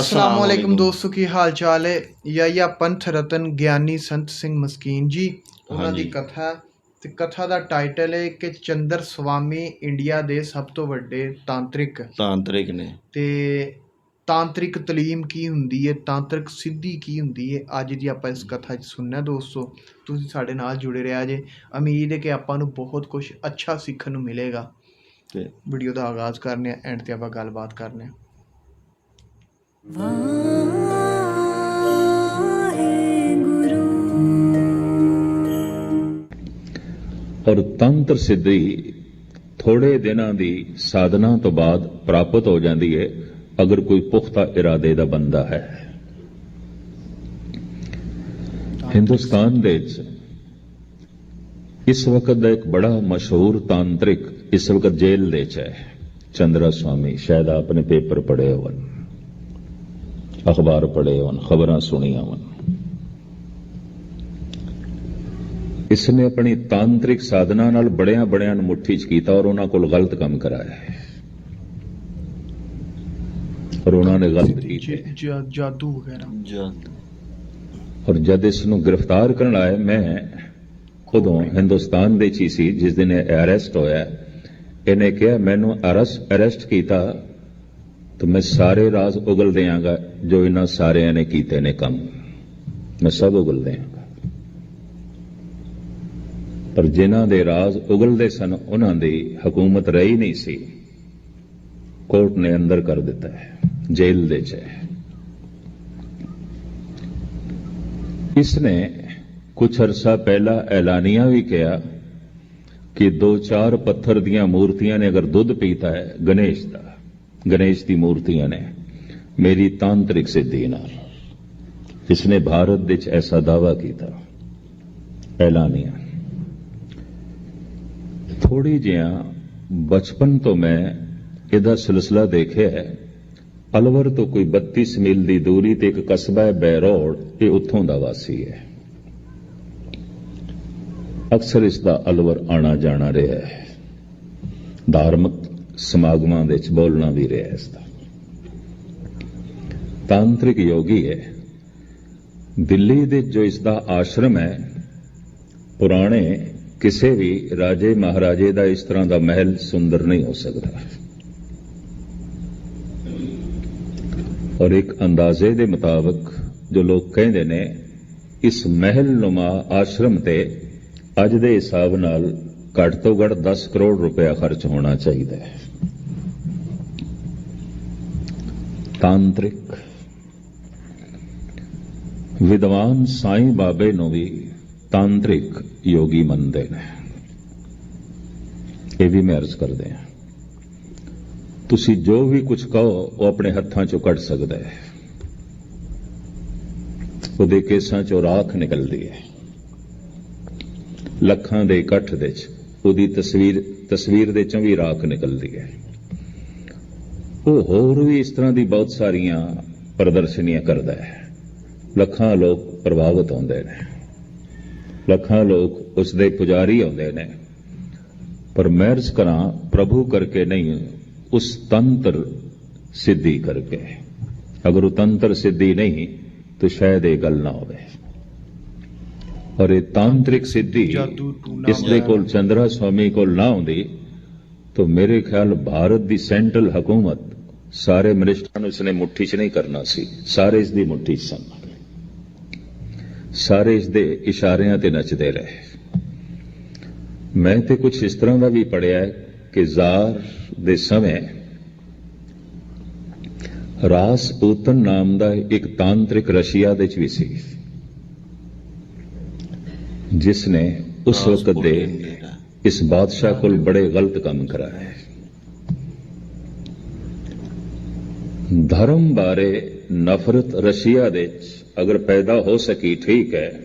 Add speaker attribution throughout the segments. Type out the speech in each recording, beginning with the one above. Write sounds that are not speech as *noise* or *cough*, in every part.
Speaker 1: ਅਸਲਾਮੁਅਲੈਕਮ ਦੋਸਤੋ ਕੀ ਹਾਲ ਚਾਲ ਹੈ? ਯਾਇਆ ਪੰਥ ਰਤਨ ਗਿਆਨੀ ਸੰਤ ਸਿੰਘ ਮਸਕੀਨ ਜੀ ਉਹਨਾਂ ਦੀ ਕਥਾ। ਤੇ ਕਥਾ ਦਾ ਟਾਈਟਲ ਹੈ ਕਿ ਚੰਦਰ ਸੁਆਮੀ ਇੰਡੀਆ ਦੇ ਸਭ ਤੋਂ ਵੱਡੇ ਤਾਂਤਰਿਕ।
Speaker 2: ਤਾਂਤਰਿਕ ਨੇ।
Speaker 1: ਤੇ ਤਾਂਤਰਿਕ ਤਲੀਮ ਕੀ ਹੁੰਦੀ ਹੈ? ਤਾਂਤਰਿਕ ਸਿੱਧੀ ਕੀ ਹੁੰਦੀ ਹੈ? ਅੱਜ ਦੀ ਆਪਾਂ ਇਸ ਕਥਾ 'ਚ ਸੁਣਨਾ ਦੋਸਤੋ। ਤੁਸੀਂ ਸਾਡੇ ਨਾਲ ਜੁੜੇ ਰਿਹਾ ਜੇ। ਉਮੀਦ ਹੈ ਕਿ ਆਪਾਂ ਨੂੰ ਬਹੁਤ ਕੁਝ ਅੱਛਾ ਸਿੱਖਣ ਨੂੰ ਮਿਲੇਗਾ।
Speaker 2: ਤੇ
Speaker 1: ਵੀਡੀਓ ਦਾ ਆਗਾਜ਼ ਕਰਨੇ ਆ ਐਂਡ ਤੇ ਆਪਾਂ ਗੱਲਬਾਤ ਕਰਨੇ ਆ।
Speaker 3: ਔਰ ਤੰਤਰ ਸਿੱਧੀ ਥੋੜੇ ਦਿਨਾਂ ਦੀ ਸਾਧਨਾ ਤੋਂ ਬਾਅਦ ਪ੍ਰਾਪਤ ਹੋ ਜਾਂਦੀ ਹੈ ਅਗਰ ਕੋਈ ਪੁਖਤਾ ਇਰਾਦੇ ਦਾ ਬੰਦਾ ਹੈ। ਹਿੰਦੁਸਤਾਨ ਦੇ ਵਿੱਚ ਇਸ ਵਕਤ ਦਾ ਇੱਕ ਬੜਾ ਮਸ਼ਹੂਰ ਤਾਂਤਰਿਕ ਇਸ ਵਕਤ ਜੇਲ੍ਹ ਦੇ ਚ ਹੈ। ਚੰਦਰਾ ਸਵਾਮੀ, ਸ਼ਾਇਦ ਆਪਨੇ ਪੇਪਰ ਪੜ੍ਹੇ ਹੋਣ। ਅਖਬਾਰ ਪੜ੍ਹੇ ਹੋਣ ਖਬਰਾਂ ਸੁਣੀਆਂ ਹੋਣ ਇਸ ਨੇ ਆਪਣੀ ਤਾਂਤਰਿਕ ਸਾਧਨਾ ਨਾਲ ਬੜਿਆਂ ਬੜਿਆਂ ਨੂੰ ਮੁੱਠੀ 'ਚ ਕੀਤਾ ਔਰ ਉਹਨਾਂ ਕੋਲ ਗਲਤ ਕੰਮ ਕਰਾਇਆ ਹੈ। ਔਰ ਉਹਨਾਂ ਨੇ ਗਲਤ ਕੀਤੇ
Speaker 1: ਜਾਦੂ ਵਗੈਰਾ।
Speaker 2: ਜਦ।
Speaker 3: ਔਰ ਜਦ ਇਸ ਨੂੰ ਗ੍ਰਿਫਤਾਰ ਕਰਨ ਆਏ ਮੈਂ ਉਦੋਂ ਹਿੰਦੁਸਤਾਨ ਦੇ 'ਚ ਹੀ ਸੀ ਜਿਸ ਦਿਨ ਇਹ ਅਰੈਸਟ ਹੋਇਆ। ਇਹਨੇ ਕਿਹਾ ਮੈਨੂੰ ਅਰੈਸਟ ਅਰੈਸਟ ਕੀਤਾ ਤਾਂ ਮੈਂ ਸਾਰੇ ਰਾਜ਼ ਉਗਲ ਦਿਆਂਗਾ ਜੋ ਇਹਨਾਂ ਸਾਰਿਆਂ ਨੇ ਕੀਤੇ ਨੇ ਕੰਮ। ਮੈਂ ਸਭ ਉਗਲ ਦਿਆਂਗਾ। ਪਰ ਜਿਨ੍ਹਾਂ ਦੇ ਰਾਜ਼ ਉਗਲਦੇ ਸਨ, ਉਹਨਾਂ ਦੀ ਹਕੂਮਤ ਰਹੀ ਨਹੀਂ ਸੀ। ਕੋਰਟ ਨੇ ਅੰਦਰ ਕਰ ਦਿੱਤਾ ਹੈ, ਜੇਲ੍ਹ ਦੇ 'ਚ ਹੈ। ਇਸ ਨੇ ਕੁਝ ਅਰਸਾ ਪਹਿਲਾਂ ਐਲਾਨੀਆਂ ਵੀ ਕਿਹਾ ਕਿ ਦੋ ਚਾਰ ਪੱਥਰ ਦੀਆਂ ਮੂਰਤੀਆਂ ਨੇ ਅਗਰ ਦੁੱਧ ਪੀਤਾ ਹੈ, ਗਣੇਸ਼ ਦਾ। ਗਣੇਸ਼ ਦੀ ਮੂਰਤੀਆਂ ਨੇ ਮੇਰੀ ਤਾਂਤਰਿਕ ਸਿੱਧੀ ਨਾਲ। ਇਸ ਨੇ ਭਾਰਤ ਵਿੱਚ ਐਸਾ ਦਾਵਾ ਕੀਤਾ, ਐਲਾਨੀਆਂ। ਥੋੜੀ ਜਿਹਾ ਬਚਪਨ ਤੋਂ ਮੈਂ ਇਹਦਾ ਸਿਲਸਿਲਾ ਦੇਖਿਆ ਹੈ। ਅਲਵਰ ਤੋਂ ਕੋਈ 32 ਮੀਲ ਦੀ ਦੂਰੀ ਤੇ ਇੱਕ ਕਸਬਾ ਹੈ ਬੈਰੋਡ ਇਹ ਉੱਥੋਂ ਦਾ ਵਾਸੀ ਹੈ। ਅਕਸਰ ਇਸ ਦਾ ਅਲਵਰ ਆਣਾ ਜਾਣਾ ਰਿਹਾ ਹੈ। ਧਾਰਮਿਕ ਸਮਾਗਮਾਂ ਵਿੱਚ ਬੋਲਣਾ ਵੀ ਰਿਹਾ ਇਸ ਦਾ। ਤਾਂਤਰਿਕ ਯੋਗੀ ਹੈ। ਦਿੱਲੀ ਦੇ ਜੋ ਇਸ ਦਾ ਆਸ਼ਰਮ ਹੈ, ਪੁਰਾਣੇ ਕਿਸੇ ਵੀ ਰਾਜੇ ਮਹਾਰਾਜੇ ਦਾ ਇਸ ਤਰ੍ਹਾਂ ਦਾ ਮਹਿਲ ਸੁੰਦਰ ਨਹੀਂ ਹੋ ਸਕਦਾ। ਔਰ ਇੱਕ ਅੰਦਾਜ਼ੇ ਦੇ ਮੁਤਾਬਕ ਜੋ ਲੋਕ ਕਹਿੰਦੇ ਨੇ, ਇਸ ਮਹਿਲ ਨੁਮਾ ਆਸ਼ਰਮ ਤੇ ਅੱਜ ਦੇ ਹਿਸਾਬ ਨਾਲ ਘੱਟ ਤੋਂ ਘੱਟ 10 ਕਰੋੜ ਰੁਪਇਆ ਖਰਚ ਹੋਣਾ ਚਾਹੀਦਾ ਹੈ। ਤਾਂਤਰਿਕ ਵਿਦਵਾਨ ਸਾਈਂ ਬਾਬੇ ਨੂੰ ਵੀ ਤਾਂਤਰਿਕ ਯੋਗੀ ਮੰਨਦੇ ਨੇ। ਇਹ ਵੀ ਮੈਂ ਅਰਜ਼ ਕਰਦੇ ਹਾਂ। ਤੁਸੀਂ ਜੋ ਵੀ ਕੁਝ ਕਹੋ, ਉਹ ਆਪਣੇ ਹੱਥਾਂ ਚੋਂ ਕੱਢ ਸਕਦਾ ਹੈ। ਉਹਦੇ ਕੇਸਾਂ ਚੋਂ ਰਾਖ ਨਿਕਲਦੀ ਹੈ। ਲੱਖਾਂ ਦੇ ਇਕੱਠ ਦੇ ਚ ਉਹਦੀ ਤਸਵੀਰ ਤਸਵੀਰ ਦੇ ਚੋਂ ਵੀ ਰਾਖ ਨਿਕਲਦੀ ਹੈ। ਉਹ ਹੋਰ ਵੀ ਇਸ ਤਰ੍ਹਾਂ ਦੀ ਬਹੁਤ ਸਾਰੀਆਂ ਪ੍ਰਦਰਸ਼ਨੀਆਂ ਕਰਦਾ ਹੈ। ਲੱਖਾਂ ਲੋਕ ਪ੍ਰਭਾਵਿਤ ਹੁੰਦੇ ਨੇ। ਲੱਖਾਂ ਲੋਕ ਉਸ ਦੇ ਪੁਜਾਰੀ ਆਉਂਦੇ ਨੇ। ਪਰ ਮਹਿਰਜ ਕਰਾਂ ਪ੍ਰਭੂ ਕਰਕੇ ਨਹੀਂ ਉਸ ਤੰਤਰ ਸਿੱਧੀ ਕਰਕੇ। ਅਗਰ ਉਹ ਤੰਤਰ ਸਿੱਧੀ ਨਹੀਂ ਤਾਂ ਸ਼ਾਇਦ ਇਹ ਗੱਲ ਨਾ ਹੋਵੇ। ਔਰ ਇਹ ਤਾਂਤਰਿਕ ਸਿੱਧੀ ਇਸ ਦੇ ਕੋਲ ਚੰਦਰਾ ਸਵਾਮੀ ਕੋਲ ਨਾ ਹੁੰਦੀ ਤਾਂ ਮੇਰੇ ਖਿਆਲ ਭਾਰਤ ਦੀ ਸੈਂਟਰਲ ਹਕੂਮਤ ਸਾਰੇ ਮਿਨਿਸਟਰਾਂ ਨੂੰ ਇਸਨੇ ਮੁੱਠੀ 'ਚ ਨਹੀਂ ਕਰਨਾ ਸੀ। ਸਾਰੇ ਇਸ ਦੀ ਮੁੱਠੀ 'ਚ ਸਨ। ਸਾਰੇ ਇਸ ਦੇ ਇਸ਼ਾਰਿਆਂ ਤੇ ਨੱਚਦੇ ਰਹੇ। ਮੈਂ ਤੇ ਕੁਝ ਇਸ ਤਰ੍ਹਾਂ ਦਾ ਵੀ ਪੜਿਆ ਕਿ ਜ਼ਾਰ ਦੇ ਸਮੇਂ ਰਾਸਪੂਤਨ ਨਾਮ ਦਾ ਇੱਕ ਤਾਂਤਰਿਕ ਰਸ਼ੀਆ ਦੇ ਚ ਵੀ ਸੀ। ਜਿਸ ਨੇ ਉਸ ਵਕਤ ਦੇ ਇਸ ਬਾਦਸ਼ਾਹ ਕੋਲ ਬੜੇ ਗਲਤ ਕੰਮ ਕਰਾਏ। ਧਰਮ ਬਾਰੇ ਨਫ਼ਰਤ ਰਸ਼ੀਆ ਦੇ ਚ ਅਗਰ ਪੈਦਾ ਹੋ ਸਕੀ, ਠੀਕ ਹੈ,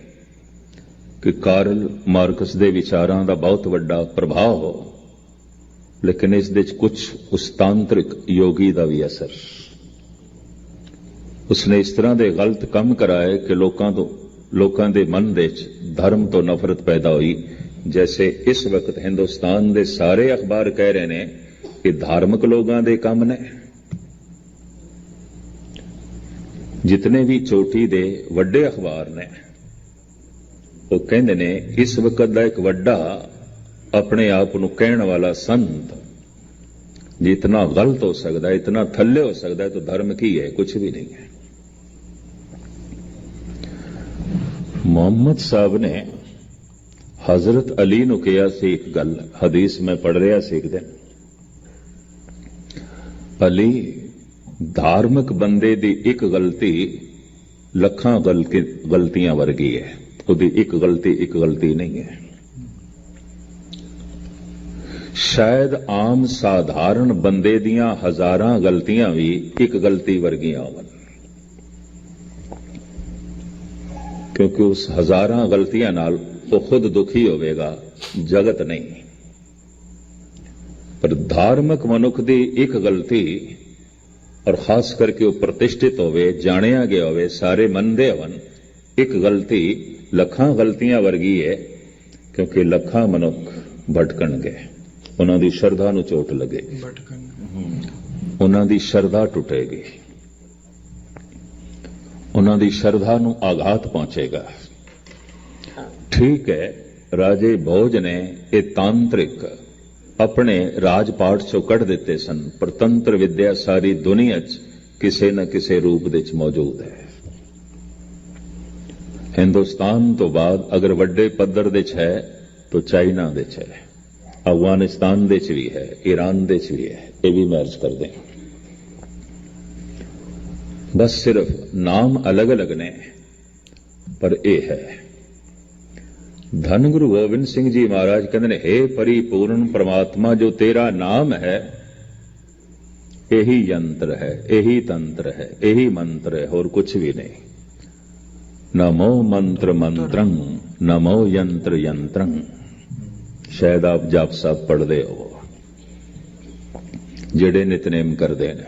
Speaker 3: ਕਿ ਕਾਰਲ ਮਾਰਕਸ ਦੇ ਵਿਚਾਰਾਂ ਦਾ ਬਹੁਤ ਵੱਡਾ ਪ੍ਰਭਾਵ ਹੋ, ਲੇਕਿਨ ਇਸ ਦੇ ਵਿੱਚ ਕੁਝ ਉਸਤਾਂਤਰਿਕ ਯੋਗੀ ਦਾ ਵੀ ਅਸਰ। ਉਸਨੇ ਇਸ ਤਰ੍ਹਾਂ ਦੇ ਗਲਤ ਕੰਮ ਕਰਾਏ ਕਿ ਲੋਕਾਂ ਤੋਂ, ਲੋਕਾਂ ਦੇ ਮਨ ਦੇ ਚ ਧਰਮ ਤੋਂ ਨਫ਼ਰਤ ਪੈਦਾ ਹੋਈ, ਜੈਸੇ ਇਸ ਵਕਤ ਹਿੰਦੁਸਤਾਨ ਦੇ ਸਾਰੇ ਅਖਬਾਰ ਕਹਿ ਰਹੇ ਨੇ ਕਿ ਧਾਰਮਿਕ ਲੋਕਾਂ ਦੇ ਕੰਮ ਨੇ। ਜਿਤਨੇ ਵੀ ਚੋਟੀ ਦੇ ਵੱਡੇ ਅਖਬਾਰ ਨੇ ਉਹ ਕਹਿੰਦੇ ਨੇ ਇਸ ਵਕਤ ਦਾ ਇੱਕ ਵੱਡਾ ਆਪਣੇ ਆਪ ਨੂੰ ਕਹਿਣ ਵਾਲਾ ਸੰਤ ਜਿਤਨਾ ਗਲਤ ਹੋ ਸਕਦਾ ਹੈ ਇਤਨਾ ਥੱਲੇ ਹੋ ਸਕਦਾ ਹੈ ਤਾਂ ਧਰਮ ਕੀ ਹੈ ਕੁਝ ਵੀ ਨਹੀਂ ਹੈ ਮੁਹੰਮਦ ਸਾਹਿਬ ਨੇ ਹਜ਼ਰਤ ਅਲੀ ਨੂੰ ਕਿਹਾ ਸੀ ਇੱਕ ਗੱਲ ਹਦੀਸ ਮੈਂ ਪੜ ਰਿਹਾ ਸੀ ਇੱਕ ਦਿਨ ਅਲੀ ਧਾਰਮਿਕ ਬੰਦੇ ਦੀ ਇੱਕ ਗਲਤੀ ਲੱਖਾਂ ਗਲਤੀ ਗਲਤੀਆਂ ਵਰਗੀ ਹੈ। ਉਹਦੀ ਇੱਕ ਗਲਤੀ ਇੱਕ ਗਲਤੀ ਨਹੀਂ ਹੈ। ਸ਼ਾਇਦ ਆਮ ਸਾਧਾਰਨ ਬੰਦੇ ਦੀਆਂ ਹਜ਼ਾਰਾਂ ਗਲਤੀਆਂ ਵੀ ਇੱਕ ਗਲਤੀ ਵਰਗੀਆਂ ਹੋਣ। ਕਿਉਂਕਿ ਉਸ ਹਜ਼ਾਰਾਂ ਗਲਤੀਆਂ ਨਾਲ ਉਹ ਖੁਦ ਦੁਖੀ ਹੋਵੇਗਾ, ਜਗਤ ਨਹੀਂ। ਪਰ ਧਾਰਮਿਕ ਮਨੁੱਖ ਦੀ ਇੱਕ ਗਲਤੀ ਔਰ ਖਾਸ ਕਰਕੇ ਉਹ ਪ੍ਰਤਿਸ਼ਠਿਤ ਹੋਵੇ ਜਾਣਿਆ ਗਿਆ ਹੋਵੇ ਸਾਰੇ ਮੰਨਦੇ ਹੋਣ ਇੱਕ ਗਲਤੀ ਲੱਖਾਂ ਗਲਤੀਆਂ ਵਰਗੀ ਹੈ ਕਿਉਂਕਿ ਲੱਖਾਂ ਮਨੁੱਖ ਭਟਕਣਗੇ। ਉਹਨਾਂ ਦੀ ਸ਼ਰਧਾ ਨੂੰ ਚੋਟ ਲੱਗੇਗੀ
Speaker 1: ਭਟਕਣ
Speaker 3: ਉਹਨਾਂ ਦੀ ਸ਼ਰਧਾ ਟੁੱਟੇਗੀ। ਉਹਨਾਂ ਦੀ ਸ਼ਰਧਾ ਨੂੰ ਆਘਾਤ ਪਹੁੰਚੇਗਾ। ਠੀਕ ਹੈ ਰਾਜੇ ਭੋਜ ਨੇ ਇਹ ਤਾਂਤਰਿਕ ਆਪਣੇ ਰਾਜਪਾਟ ਚੋਂ ਕੱਢ ਦਿੱਤੇ ਸਨ। ਪਰ ਤੰਤਰ ਵਿਦਿਆ ਸਾਰੀ ਦੁਨੀਆ 'ਚ ਕਿਸੇ ਨਾ ਕਿਸੇ ਰੂਪ ਦੇ ਵਿੱਚ ਮੌਜੂਦ ਹੈ। ਹਿੰਦੁਸਤਾਨ ਤੋਂ ਬਾਅਦ ਅਗਰ ਵੱਡੇ ਪੱਧਰ ਦੇ 'ਚ ਹੈ, ਤਾਂ ਚਾਈਨਾ ਦੇ 'ਚ ਹੈ। ਅਫਗਾਨਿਸਤਾਨ ਦੇ 'ਚ ਵੀ ਹੈ, ਈਰਾਨ ਦੇ 'ਚ ਵੀ ਹੈ। ਇਹ ਵੀ ਮੈਰਜ ਕਰਦੇ ਬਸ ਸਿਰਫ ਨਾਮ ਅਲੱਗ-ਅਲੱਗ ਨੇ, ਪਰ ਇਹ ਹੈ। ਧੰਨ ਗੁਰੂ ਗੋਬਿੰਦ ਸਿੰਘ ਜੀ ਮਹਾਰਾਜ ਕਹਿੰਦੇ ਨੇ हे ਪਰਿਪੂਰਨ ਪ੍ਰਮਾਤਮਾ ਜੋ ਤੇਰਾ ਨਾਮ ਹੈ ਇਹੀ ਯੰਤਰ ਹੈ ਇਹੀ ਤੰਤਰ ਹੈ ਇਹੀ ਮੰਤਰ ਹੈ ਹੋਰ ਕੁਝ ਵੀ ਨਹੀਂ ਨਮੋ ਮੰਤਰ ਮੰਤਰੰ ਨਮੋ ਯੰਤਰ ਯੰਤਰੰ ਸ਼ਾਇਦ ਆਪ ਜਪ ਸਾਹਿਬ ਪੜ੍ਹਦੇ ਹੋ ਜਿਹੜੇ ਨਿਤਨੇਮ ਕਰਦੇ ਨੇ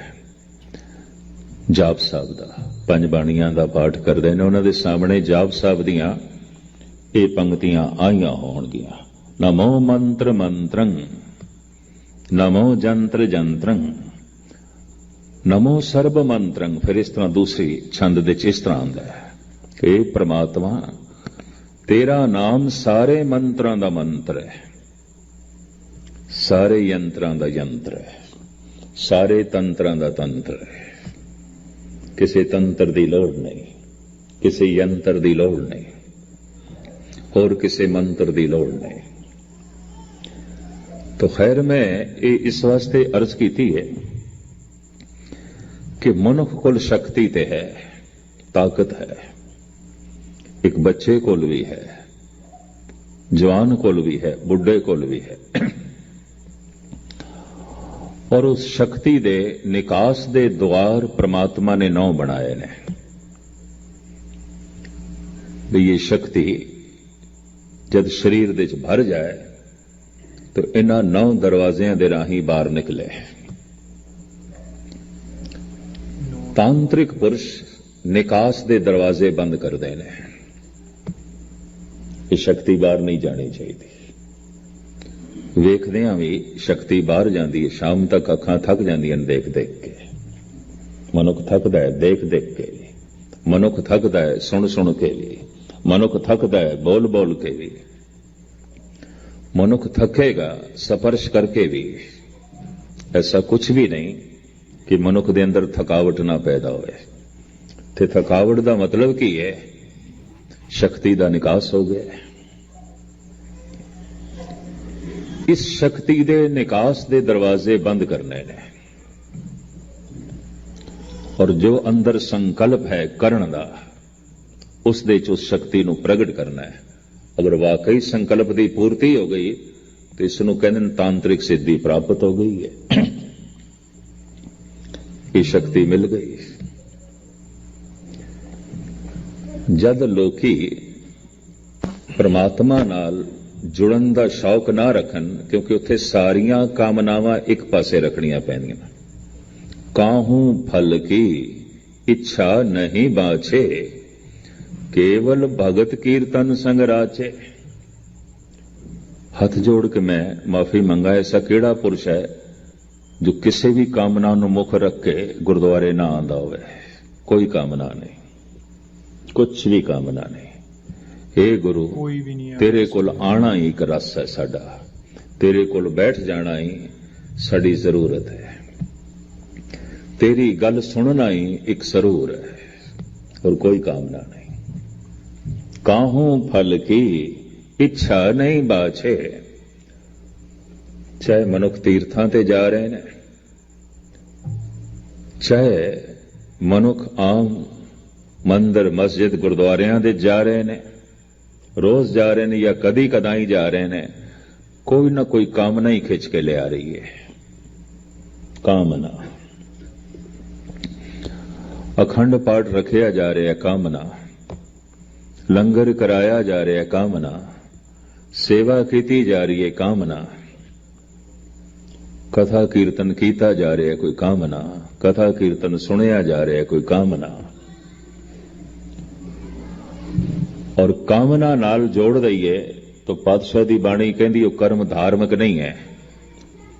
Speaker 3: ਜਾਪ ਸਾਹਿਬ ਦਾ ਪੰਜ ਬਾਣੀਆਂ ਦਾ ਪਾਠ ਕਰਦੇ ਨੇ ਉਹਨਾਂ ਦੇ ਸਾਹਮਣੇ ਜਾਪ ਸਾਹਿਬ ਦੀਆਂ ਇਹ ਪੰਕਤੀਆਂ ਆਈਆਂ ਹੋਣਗੀਆਂ। ਨਮੋ ਮੰਤਰ ਮੰਤਰੰ, ਨਮੋ ਜੰਤਰ ਜੰਤਰੰ, ਨਮੋ ਸਰਬ ਮੰਤਰੰ। ਫਿਰ ਇਸ ਤਰ੍ਹਾਂ ਦੂਸਰੀ ਛੰਦ ਦੇ ਚ ਇਸ ਤਰ੍ਹਾਂ ਆਉਂਦਾ ਹੈ। ਇਹ ਪ੍ਰਮਾਤਮਾ, ਤੇਰਾ ਨਾਮ ਸਾਰੇ ਮੰਤਰਾਂ ਦਾ ਮੰਤਰ ਹੈ। ਸਾਰੇ ਯੰਤਰਾਂ ਦਾ ਯੰਤਰ ਹੈ। ਸਾਰੇ ਤੰਤਰਾਂ ਦਾ ਤੰਤਰ ਹੈ। ਕਿਸੇ ਤੰਤਰ ਦੀ ਲੋੜ ਨਹੀਂ, ਕਿਸੇ ਯੰਤਰ ਦੀ ਲੋੜ ਨਹੀਂ। ਹੋਰ ਕਿਸੇ ਮੰਤਰ ਦੀ ਲੋੜ ਨਹੀਂ तो खैर मैं ये इस वास्ते अर्ज की थी है कि मनुख कोल शक्ति ते है ताकत है एक बच्चे कोल भी है जवान कोल भी है बुढ़े कोल भी है *clears throat* ਔਰ ਉਸ ਸ਼ਕਤੀ ਦੇ ਨਿਕਾਸ ਦੇ ਦੁਆਰ ਪ੍ਰਮਾਤਮਾ ਨੇ ਨੌ ਬਣਾਏ ਨੇ ਵੀ ਇਹ ਸ਼ਕਤੀ ਜਦ ਸਰੀਰ ਦੇ ਵਿੱਚ ਭਰ ਜਾਏ, ਤਾਂ ਇਹਨਾਂ ਨੌ ਦਰਵਾਜ਼ਿਆਂ ਦੇ ਰਾਹੀਂ ਬਾਹਰ ਨਿਕਲੇ। ਤਾਂਤਰਿਕ ਪੁਰਸ਼ ਨਿਕਾਸ ਦੇ ਦਰਵਾਜ਼ੇ ਬੰਦ ਕਰਦੇ ਨੇ। ਇਹ ਸ਼ਕਤੀ ਬਾਹਰ ਨਹੀਂ ਜਾਣੀ ਚਾਹੀਦੀ। ਵੇਖਦਿਆਂ ਵੀ ਸ਼ਕਤੀ ਬਾਹਰ ਜਾਂਦੀ ਹੈ, ਸ਼ਾਮ ਤੱਕ ਅੱਖਾਂ ਥੱਕ ਜਾਂਦੀਆਂ ਨੇ ਦੇਖ ਦੇਖ ਕੇ। ਮਨੁੱਖ ਥੱਕਦਾ ਹੈ ਦੇਖ ਦੇਖ ਕੇ। ਵੀ ਮਨੁੱਖ ਥੱਕਦਾ ਹੈ ਸੁਣ ਸੁਣ ਕੇ ਵੀ। ਮਨੁੱਖ ਥੱਕਦਾ ਹੈ ਬੋਲ ਬੋਲ ਕੇ ਵੀ। ਮਨੁੱਖ ਥੱਕੇਗਾ, ਸਪਰਸ਼ ਕਰਕੇ ਵੀ। ਐਸਾ ਕੁਝ ਵੀ ਨਹੀਂ ਕਿ ਮਨੁੱਖ ਦੇ ਅੰਦਰ ਥਕਾਵਟ ਨਾ ਪੈਦਾ ਹੋਵੇ। ਤੇ ਥਕਾਵਟ ਦਾ ਮਤਲਬ ਕੀ ਹੈ? ਸ਼ਕਤੀ ਦਾ ਨਿਕਾਸ ਹੋ ਗਿਆ। ਇਸ ਸ਼ਕਤੀ ਦੇ ਨਿਕਾਸ ਦੇ ਦਰਵਾਜ਼ੇ ਬੰਦ ਕਰਨੇ ਨੇ। ਔਰ ਜੋ ਅੰਦਰ ਸੰਕਲਪ ਹੈ ਕਰਨ ਦਾ ਉਸ ਦੇ ਚ ਉਸ ਸ਼ਕਤੀ ਨੂੰ ਪ੍ਰਗਟ ਕਰਨਾ ਹੈ। ਅਗਰ ਵਾਕਈ ਸੰਕਲਪ ਦੀ ਪੂਰਤੀ ਹੋ ਗਈ, ਤੇ ਇਸ ਨੂੰ ਕਹਿੰਦੇ ਨੇ ਤਾਂਤਰਿਕ ਸਿੱਧੀ ਪ੍ਰਾਪਤ ਹੋ ਗਈ ਹੈ। ਇਹ ਸ਼ਕਤੀ ਮਿਲ ਗਈ। ਜਦ ਲੋਕੀ ਪ੍ਰਮਾਤਮਾ ਨਾਲ ਜੁੜਨ ਦਾ ਸ਼ੌਕ ਨਾ ਰੱਖਣ, ਕਿਉਂਕਿ ਉੱਥੇ ਸਾਰੀਆਂ ਕਾਮਨਾਵਾਂ ਇੱਕ ਪਾਸੇ ਰੱਖਣੀਆਂ ਪੈਂਦੀਆਂ ਕਾਹੂ ਫਲ ਕੀ, ਇੱਛਾ ਨਹੀਂ ਬਾਛੇ ਕੇਵਲ ਭਗਤ ਕੀਰਤਨ ਸੰਗ ਰਾਚੇ। ਹੱਥ ਜੋੜ ਕੇ ਮੈਂ ਮਾਫੀ ਮੰਗਾ ਐਸਾ ਕਿਹੜਾ ਪੁਰਸ਼ ਹੈ ਜੋ ਕਿਸੇ ਵੀ ਕਾਮਨਾ ਨੂੰ ਮੁੱਖ ਰੱਖ ਕੇ ਗੁਰਦੁਆਰੇ ਨਾ ਆਂਦਾ ਹੋਵੇ? ਕੋਈ ਕਾਮਨਾ ਨਹੀਂ। ਕੁਝ ਵੀ ਕਾਮਨਾ ਨਹੀਂ। हे ਗੁਰੂ
Speaker 1: ਕੋਈ ਵੀ ਨਹੀਂ
Speaker 3: ਤੇਰੇ ਕੋਲ ਆਣਾ ਹੀ ਇੱਕ ਰਸ ਹੈ ਸਾਡਾ। ਤੇਰੇ ਕੋਲ ਬੈਠ ਜਾਣਾ ਹੀ ਸਾਡੀ ਜ਼ਰੂਰਤ ਹੈ। ਤੇਰੀ ਗੱਲ ਸੁਣਨਾ ਹੀ ਇੱਕ ਸਰੂਰ ਹੈ। ਔਰ ਕੋਈ ਕਾਮਨਾ ਨਹੀਂ। કાહું ફલ કી ਇੱਛਾ ਨਹੀਂ ਬਾਛੇ। ਚਾਹੇ ਮਨੁੱਖ ਤੀਰਥਾਂ ਤੇ ਜਾ ਰਹੇ ਨੇ। ਚਾਹੇ ਮਨੁੱਖ ਆਮ ਮੰਦਰ, ਮਸਜਿਦ ਗੁਰਦੁਆਰਿਆਂ ਦੇ ਜਾ ਰਹੇ ਨੇ। ਰੋਜ਼ ਜਾ ਰਹੇ ਨੇ ਜਾਂ ਕਦੀ ਕਦਾਈ ਜਾ ਰਹੇ ਨੇ। ਕੋਈ ਨਾ ਕੋਈ ਕਾਮਨਾ ਹੀ ਖਿੱਚ ਕੇ ਲਿਆ ਰਹੀ ਹੈ ਕਾਮਨਾ। ਅਖੰਡ ਪਾਠ ਰੱਖਿਆ ਜਾ ਰਿਹਾ ਕਾਮਨਾ। ਲੰਗਰ ਕਰਾਇਆ ਜਾ ਰਿਹਾ ਕਾਮਨਾ, ਸੇਵਾ ਕੀਤੀ ਜਾ ਰਹੀ ਹੈ ਕਾਮਨਾ। ਕਥਾ ਕੀਰਤਨ ਕੀਤਾ ਜਾ ਰਿਹਾ ਕੋਈ ਕਾਮਨਾ, ਕਥਾ ਕੀਰਤਨ ਸੁਣਿਆ ਜਾ ਰਿਹਾ ਕੋਈ ਕਾਮਨਾ। ਔਰ ਕਾਮਨਾ ਨਾਲ ਜੋੜ ਦਈਏ ਤਾਂ ਪਾਤਸ਼ਾਹ ਦੀ ਬਾਣੀ ਕਹਿੰਦੀ, ਉਹ ਕਰਮ ਧਾਰਮਿਕ ਨਹੀਂ ਹੈ।